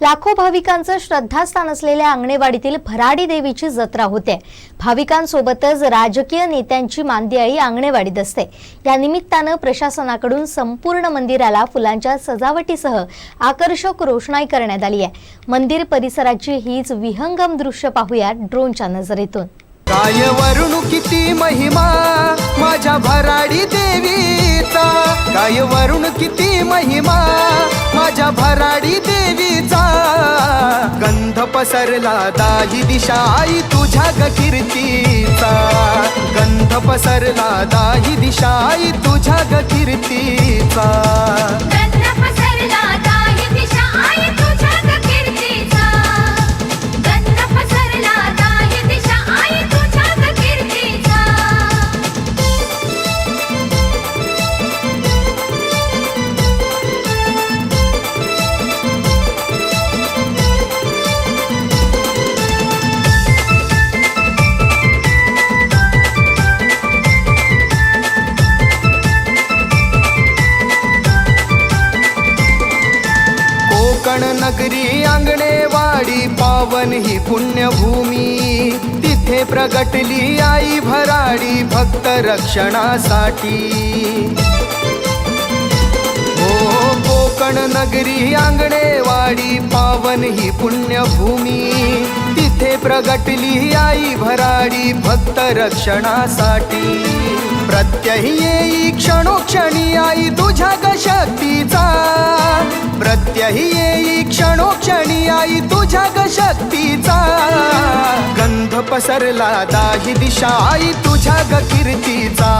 लाखो भाविकांचं श्रद्धास्थान असलेल्या आंगणेवाडीतील भराडी देवीची जत्रा होते. भाविकांसोबतच राजकीय नेत्यांची मांदियाळी आंगणेवाडीत असते. या निमित्तानं प्रशासनाकडून संपूर्ण मंदिराला फुलांच्या सजावटीसह आकर्षक रोषणाई करण्यात आली आहे. मंदिर परिसराची हीच विहंगम दृश्य पाहूया ड्रोनच्या नजरेतून. काय वरुण किती महिमा माझ्या भराडी देवीचा काय वरुण किती महिमा? माझ्या भराडी देवीचा गंध पसरला दाही दिशा आई तुझ्या ग कीर्तीचा गंध पसरला दाही दिशा आई तुझ्या कीर्ती कोकण नगरी अंगणेवाडी पावन ही पुण्यभूमी. तिथे प्रगटली आई भराडी भक्त रक्षणासाठी. हो, कोकण नगरी अंगणेवाडी पावन ही पुण्यभूमी. तिथे प्रगटली आई भराडी भक्त रक्षणासाठी. प्रत्यही येई क्षणोक्षणी आई तुझ्या ग शक्तीचा क्षणोक्षणी आई तुझ्या ग शक्तीचा. गंध पसरला दाही दिशा आई तुझ्या ग कीर्तीचा.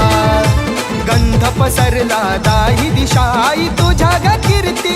गंध पसरला दाही दिशा आई तुझ्या ग कीर्ती